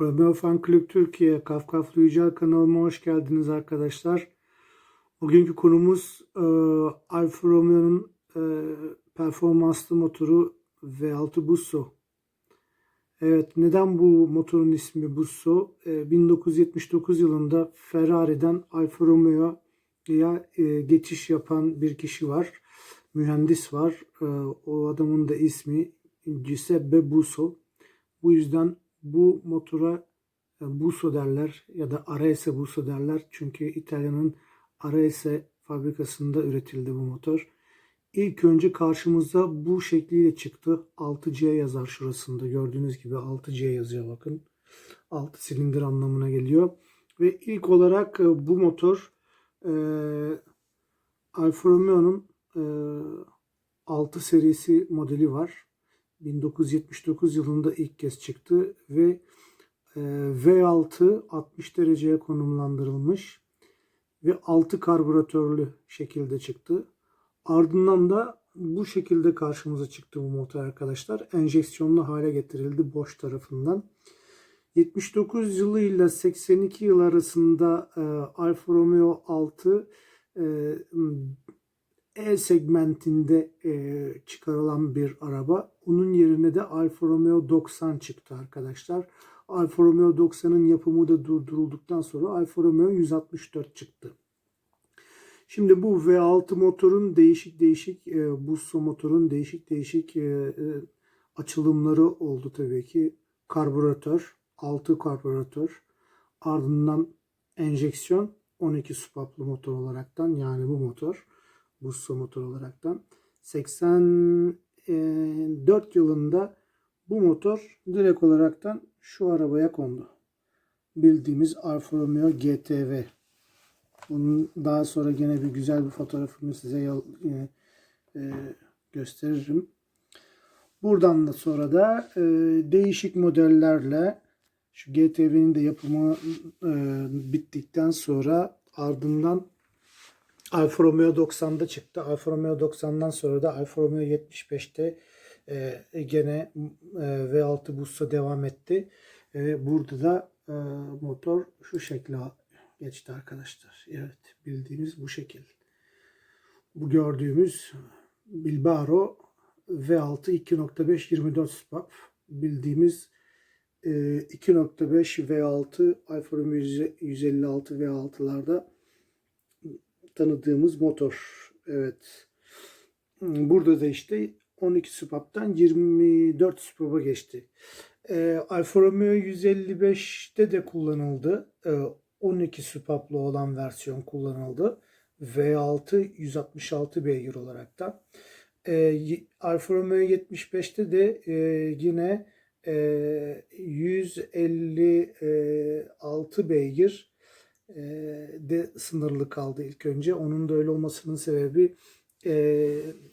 Romeo Fan Club Türkiye Kafkaflı Yücel kanalıma hoş geldiniz arkadaşlar. Bugünkü konumuz e, Alfa Romeo'nun e, performanslı motoru V6 Busso. Evet neden bu motorun ismi Busso? E, 1979 yılında Ferrari'den Alfa Romeo'ya e, geçiş yapan bir kişi var. Mühendis var. E, o adamın da ismi Giuseppe Busso. Bu yüzden bu motora e, Busso derler ya da Arese Busso derler. Çünkü İtalya'nın Arese fabrikasında üretildi bu motor. İlk önce karşımıza bu şekliyle çıktı. 6C yazar şurasında. Gördüğünüz gibi 6C yazıyor bakın. 6 silindir anlamına geliyor. Ve ilk olarak e, bu motor e, Alfa Romeo'nun e, 6 serisi modeli var. 1979 yılında ilk kez çıktı ve e, V6 60 dereceye konumlandırılmış ve 6 karbüratörlü şekilde çıktı. Ardından da bu şekilde karşımıza çıktı bu motor arkadaşlar. Enjeksiyonlu hale getirildi boş tarafından. 79 yılı ile 82 yıl arasında e, Alfa Romeo 6 e, e segmentinde e, çıkarılan bir araba. Onun yerine de Alfa Romeo 90 çıktı arkadaşlar. Alfa Romeo 90'ın yapımı da durdurulduktan sonra Alfa Romeo 164 çıktı. Şimdi bu V6 motorun değişik değişik e, Busso motorun değişik değişik e, e, açılımları oldu tabii ki. Karbüratör, 6 karbüratör, ardından enjeksiyon 12 supaplı motor olaraktan yani bu motor Busso motor olaraktan 84 yılında bu motor direkt olaraktan şu arabaya kondu. Bildiğimiz Alfa Romeo GTV. Bunun daha sonra gene bir güzel bir fotoğrafını size e, e, gösteririm. Buradan da sonra da e, değişik modellerle şu GTV'nin de yapımı e, bittikten sonra ardından Alfa Romeo 90'da çıktı. Alfa Romeo 90'dan sonra da Alfa Romeo 75'te e, gene e, V6 Busso devam etti. E, burada da e, motor şu şekilde geçti arkadaşlar. Evet bildiğimiz bu şekil. Bu gördüğümüz Bilbao V6 2.5 24 spap bildiğimiz e, 2.5 V6 Alfa Romeo 156 V6'larda tanıdığımız motor. Evet. Burada da işte 12 spaptan 24 spapa geçti. E, Alfa Romeo 155'te de kullanıldı. E, 12 spaplı olan versiyon kullanıldı. V6 166 beygir olarak da. E, Alfa Romeo 75'te de e, yine e, 156 beygir e, de sınırlı kaldı ilk önce. Onun da öyle olmasının sebebi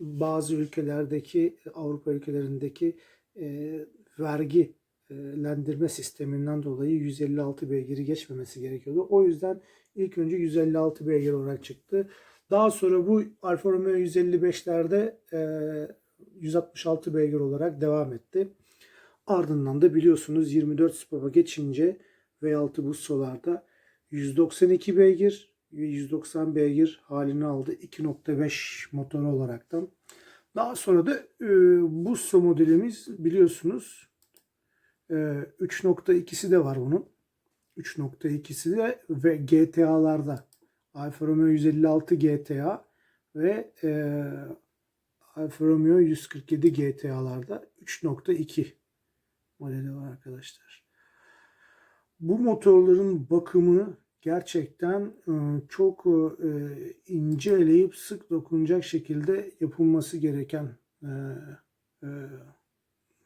bazı ülkelerdeki Avrupa ülkelerindeki e, vergilendirme sisteminden dolayı 156 beygiri geçmemesi gerekiyordu. O yüzden ilk önce 156 beygir olarak çıktı. Daha sonra bu Alfa Romeo 155'lerde e, 166 beygir olarak devam etti. Ardından da biliyorsunuz 24 spaba geçince V6 Busso'larda 192 beygir ve 190 beygir halini aldı 2.5 motor olaraktan. Daha sonra da e, Busso modelimiz biliyorsunuz e, 3.2'si de var bunun. 3.2'si de ve GTA'larda Alfa Romeo 156 GTA ve e, Alfa Romeo 147 GTA'larda 3.2 modeli var arkadaşlar. Bu motorların bakımı gerçekten e, çok e, ince eleyip sık dokunacak şekilde yapılması gereken e,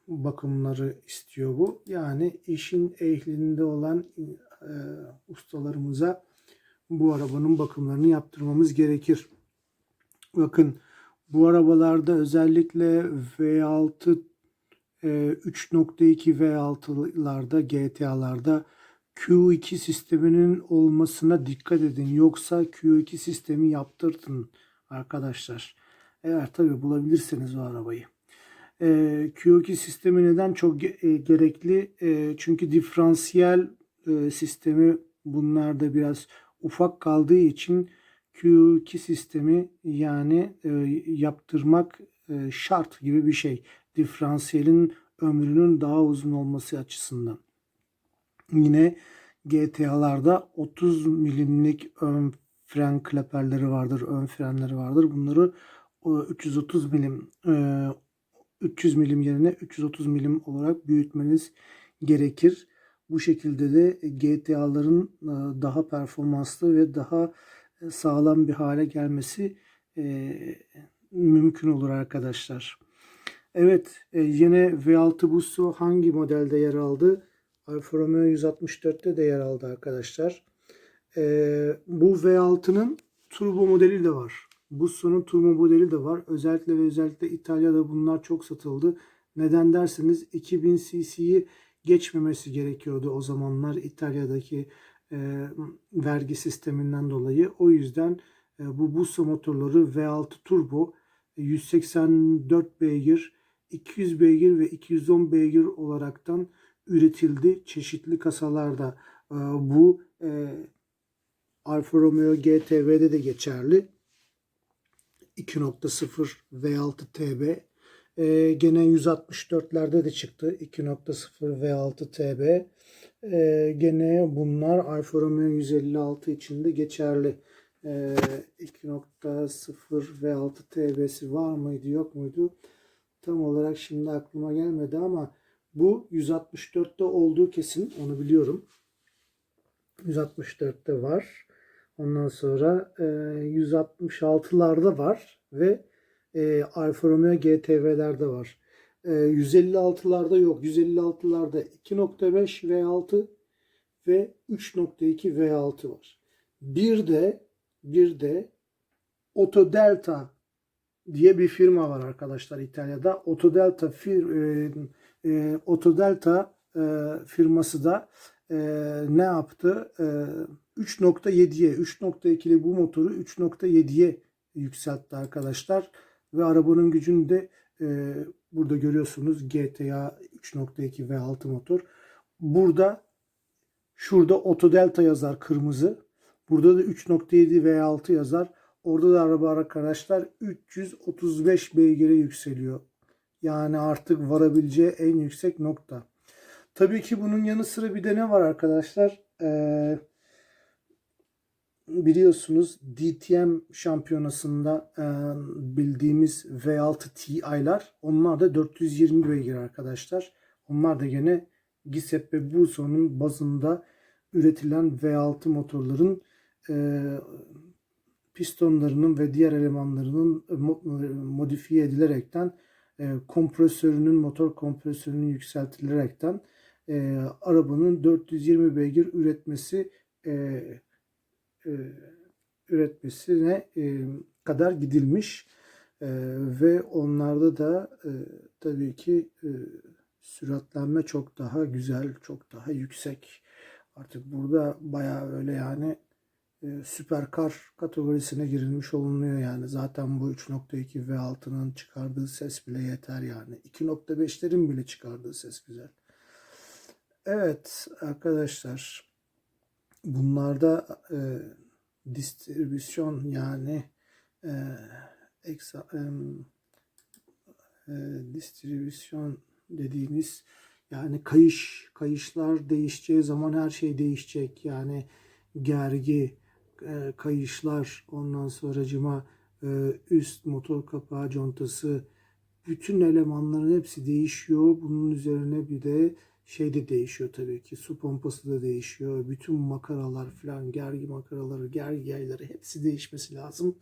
bakımları istiyor bu. Yani işin ehlinde olan ustalarımıza bu arabanın bakımlarını yaptırmamız gerekir. Bakın bu arabalarda özellikle V6 3.2 V6'larda GTA'larda Q2 sisteminin olmasına dikkat edin. Yoksa Q2 sistemi yaptırtın arkadaşlar. Eğer tabi bulabilirseniz o arabayı. E, Q2 sistemi neden çok e, gerekli? E, çünkü diferansiyel e, sistemi bunlarda biraz ufak kaldığı için Q2 sistemi yani e, yaptırmak e, şart gibi bir şey. Diferansiyelin ömrünün daha uzun olması açısından. Yine GTA'larda 30 milimlik ön fren kleperleri vardır, ön frenleri vardır. Bunları o 330 milim e, 300 milim yerine 330 milim olarak büyütmeniz gerekir. Bu şekilde de GTA'ların e, daha performanslı ve daha e, sağlam bir hale gelmesi e, mümkün olur arkadaşlar. Evet, e, yine V6 Busso hangi modelde yer aldı? Alfa Romeo 164'te de yer aldı arkadaşlar. E, bu V6'nın turbo modeli de var. Busso'nun turbo modeli de var. Özellikle ve özellikle İtalya'da bunlar çok satıldı. Neden derseniz 2000 cc'yi geçmemesi gerekiyordu o zamanlar İtalya'daki e, vergi sisteminden dolayı. O yüzden e, bu Busso motorları V6 turbo 184 beygir, 200 beygir ve 210 beygir olaraktan üretildi çeşitli kasalarda. E, bu e, Alfa Romeo GTV'de de geçerli. 2.0 V6 TB. E, gene 164'lerde de çıktı. 2.0 V6 TB. E, gene bunlar Alfa Romeo 156 için de geçerli. E, 2.0 V6 TB'si var mıydı yok muydu? Tam olarak şimdi aklıma gelmedi ama bu 164'te olduğu kesin onu biliyorum. 164'te var. Ondan sonra e, 166'larda var ve e, Alfa Romeo GTV'lerde var. E, 156'larda yok. 156'larda 2.5 V6 ve 3.2 V6 var. Bir de bir de Autodelta diye bir firma var arkadaşlar İtalya'da. Autodelta fir, e, e, Autodelta e, firması da e, ne yaptı? E, 3.7'ye, 3.2'li bu motoru 3.7'ye yükseltti arkadaşlar. Ve arabanın gücünü de e, burada görüyorsunuz GTA 3.2 V6 motor. Burada şurada Autodelta yazar kırmızı. Burada da 3.7 V6 yazar. Orada da araba arkadaşlar 335 beygire yükseliyor. Yani artık varabileceği en yüksek nokta. Tabii ki bunun yanı sıra bir de ne var arkadaşlar? Ee, biliyorsunuz DTM şampiyonasında e, bildiğimiz V6 Ti'ler onlar da 420 beygir arkadaşlar. Onlar da gene Giuseppe Busso'nun bazında üretilen V6 motorların e, pistonlarının ve diğer elemanlarının modifiye edilerekten kompresörünün motor kompresörünün yükseltilerekten e, arabanın 420 beygir üretmesi e, e, üretmesine e, kadar gidilmiş e, ve onlarda da e, tabii ki e, süratlenme çok daha güzel, çok daha yüksek. Artık burada bayağı öyle yani e, süperkar kategorisine girilmiş olunuyor yani. Zaten bu 3.2 V6'nın çıkardığı ses bile yeter yani. 2.5'lerin bile çıkardığı ses güzel. Evet arkadaşlar bunlarda e, distribüsyon yani e, eksa, e, e, distribüsyon dediğimiz yani kayış kayışlar değişeceği zaman her şey değişecek yani gergi e, kayışlar ondan sonra cima e, üst motor kapağı contası bütün elemanların hepsi değişiyor bunun üzerine bir de şey de değişiyor tabii ki. Su pompası da değişiyor. Bütün makaralar falan, gergi makaraları, gergi yayları hepsi değişmesi lazım.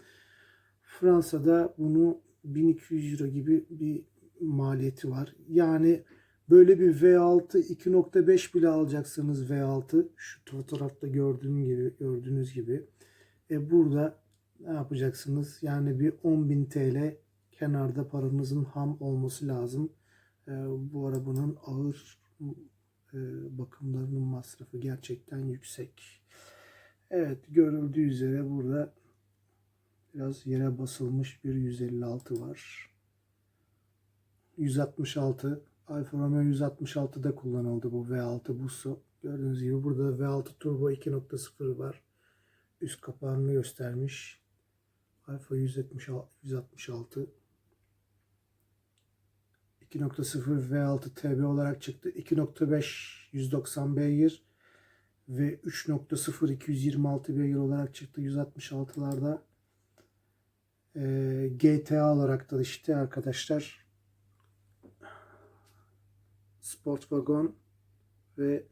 Fransa'da bunu 1200 euro gibi bir maliyeti var. Yani böyle bir V6 2.5 bile alacaksınız V6 şu fotoğrafta gördüğün gibi gördüğünüz gibi. E burada ne yapacaksınız? Yani bir 10.000 TL kenarda paranızın ham olması lazım. E, bu arabanın ağır e, bakımlarının masrafı gerçekten yüksek. Evet görüldüğü üzere burada biraz yere basılmış bir 156 var. 166 Alfa Romeo 166'da kullanıldı bu V6 Busso. Gördüğünüz gibi burada V6 Turbo 2.0 var. Üst kapağını göstermiş. Alfa 176, 166 2.0 V6 TB olarak çıktı. 2.5 190 beygir ve 3.0 226 beygir olarak çıktı 166'larda. Ee, GTA olarak da işte arkadaşlar Sportwagon ve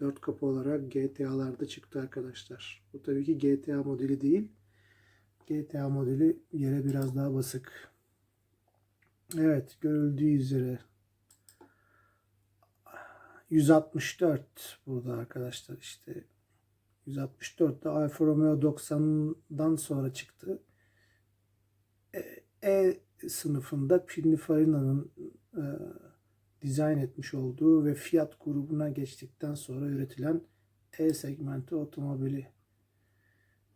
4 kapı olarak GTA'larda çıktı arkadaşlar. Bu tabii ki GTA modeli değil. GTA modeli yere biraz daha basık. Evet görüldüğü üzere 164 burada arkadaşlar işte 164 de Alfa Romeo 90'dan sonra çıktı. E, E sınıfında Pininfarina'nın e, dizayn etmiş olduğu ve Fiat grubuna geçtikten sonra üretilen E segmenti otomobili.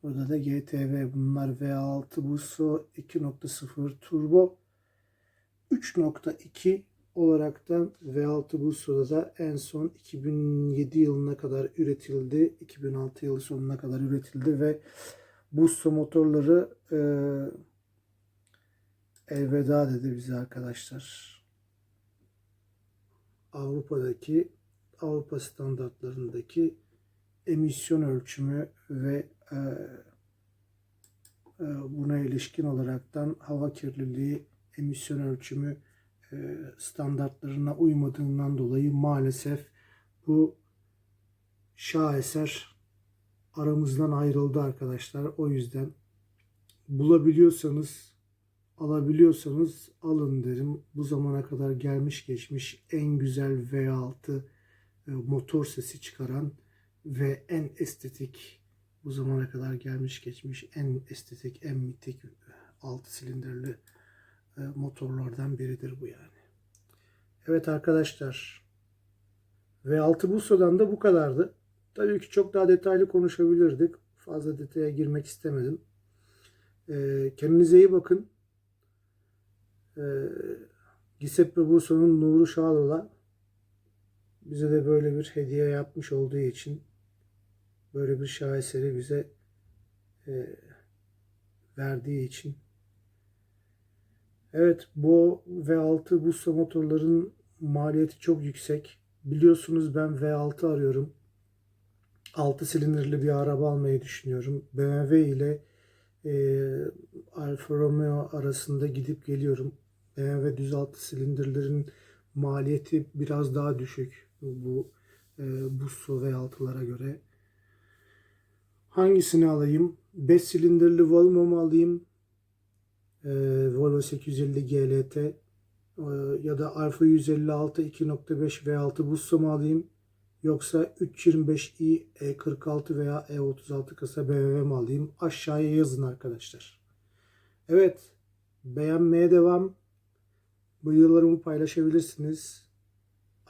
Burada da GTV bunlar V6 Busso 2.0 turbo 3.2 olaraktan V6 Busso'da da en son 2007 yılına kadar üretildi. 2006 yılı sonuna kadar üretildi ve Busso motorları e, elveda dedi bize arkadaşlar. Avrupa'daki Avrupa standartlarındaki emisyon ölçümü ve e, e, buna ilişkin olaraktan hava kirliliği emisyon ölçümü e, standartlarına uymadığından dolayı maalesef bu şaheser aramızdan ayrıldı arkadaşlar. O yüzden bulabiliyorsanız alabiliyorsanız alın derim. Bu zamana kadar gelmiş geçmiş en güzel V6 e, motor sesi çıkaran ve en estetik bu zamana kadar gelmiş geçmiş en estetik en mitik 6 silindirli e, motorlardan biridir bu yani. Evet arkadaşlar V6 Busso'dan da bu kadardı. Tabii ki çok daha detaylı konuşabilirdik. Fazla detaya girmek istemedim. E, kendinize iyi bakın. E, Giuseppe Busso'nun Nuru Şadola bize de böyle bir hediye yapmış olduğu için böyle bir şaheseri bize e, verdiği için Evet bu V6 Busso motorların maliyeti çok yüksek. Biliyorsunuz ben V6 arıyorum. 6 silindirli bir araba almayı düşünüyorum. BMW ile e, Alfa Romeo arasında gidip geliyorum. BMW düz 6 silindirlerin maliyeti biraz daha düşük bu e, Busso V6'lara göre. Hangisini alayım? 5 silindirli Volvo mu alayım? e, Volvo 850 GLT e, ya da Alfa 156 2.5 V6 Busso mu alayım yoksa 325i E46 veya E36 kasa BMW mi alayım aşağıya yazın arkadaşlar. Evet beğenmeye devam. Bu videolarımı paylaşabilirsiniz.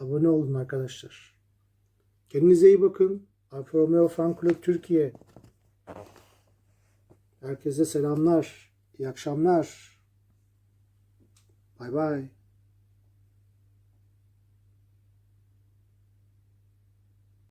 Abone olun arkadaşlar. Kendinize iyi bakın. Alfa Romeo Fan Club Türkiye. Herkese selamlar. İyi akşamlar. Bay bay.